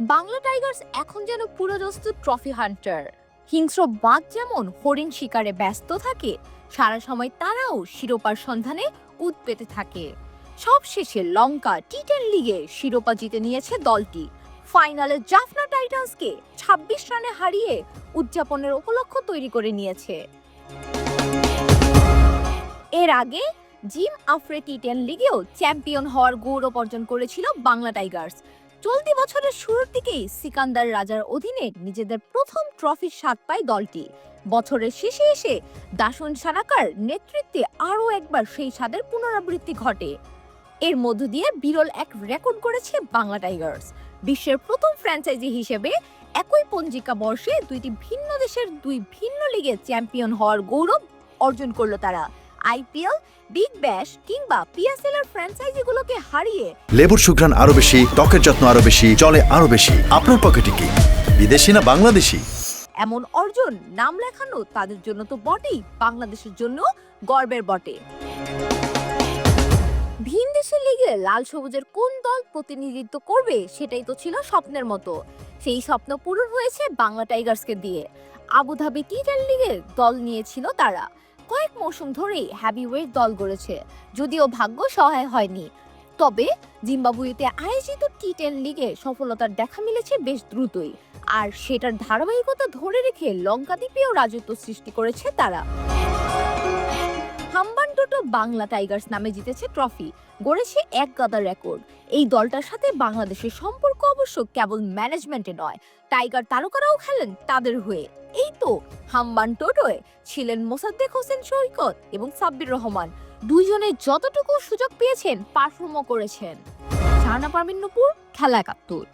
Bangla Tigers এখন যেন পুরোদস্ত trophy Hunter. হিংস্র বাঘ যেমন হরিণ শিকারে ব্যস্ত থাকে, সারা সময় তারাও শিরোপার সন্ধানে উদ পেতে থাকে। সবশেষে লঙ্কা টি টেন লিগে শিরোপা জিতে নিয়েছে দলটি। ফাইনালে জাফনা টাইটান্সকে ২৬ রানে হারিয়ে উদযাপনের উপলক্ষ তৈরি করে নিয়েছে। এর আগে জিম আফ্রে টি টেন লিগেও চ্যাম্পিয়ন হওয়ার গৌরব অর্জন করেছিল বাংলা টাইগার্স। চলতি বছরের শুরুর দিকেই সিকান্দার রাজার অধীনে নিজেদের প্রথম ট্রফির স্বাদ পায় দলটি। বছরের শেষে এসে দাসন সারাকার নেতৃত্বে আরও একবার সেই স্বাদের পুনরাবৃত্তি ঘটে। এর মধ্য দিয়ে বিরল এক রেকর্ড করেছে বাংলা টাইগার্স। বিশ্বের প্রথম ফ্র্যাঞ্চাইজি হিসেবে একই পঞ্জিকা বর্ষে দুইটি ভিন্ন দেশের দুই ভিন্ন লিগে চ্যাম্পিয়ন হওয়ার গৌরব অর্জন করল তারা। আইপিএল বিগ ব্যাশ কিংবা পিএসএল এর ফ্র্যাঞ্চাইজিগুলোকে হারিয়ে লেবুর সুঘ্রাণ আরও বেশি ত্বকের যত্ন আরও বেশি চলে আরও বেশি। আপনার পকেটে কি? বিদেশি না বাংলাদেশি? এমন অর্জন নাম লেখানো তাদের জন্য তো বটেই বাংলাদেশের জন্য গর্বের বটে। ভিন দেশের লিগে লাল সবুজের কোন দল প্রতিনিধিত্ব করবে সেটাই তো ছিল স্বপ্নের মতো। সেই স্বপ্ন পূরণ হয়েছে বাংলা টাইগার্সকে দিয়ে। আবুধাবি টি টেন লিগে দল নিয়েছিল তারা। কয়েক মৌসুম ধরেই হ্যাভিওয়েট দল গড়েছে, যদিও ভাগ্য সহায় হয়নি। তবে জিম্বাবুয়েতে আয়োজিত টি টেন লিগে সফলতার দেখা মিলেছে বেশ দ্রুতই। আর সেটার ধারাবাহিকতা ধরে রেখে লঙ্কা দ্বীপেও রাজত্ব সৃষ্টি করেছে তারা। হাম্বানটোটো বাংলা টাইগার্স নামে জিতেছে ট্রফি, গড়েছে এক গাদার রেকর্ড। এই দলটার সাথে বাংলাদেশের সম্পর্ক অবশ্য কেবল ম্যানেজমেন্টে নয়, টাইগার তারকারাও খেলেন তাদের হয়ে। এই তো হাম্বান টোটোয় ছিলেন মোসাদ্দেক হোসেন সৈকত এবং সাব্বির রহমান। দুইজনে যতটুকু সুযোগ পেয়েছেন, পারফর্মও করেছেন। শাহানা পারমিন নুপুর খেলা একাত্তর।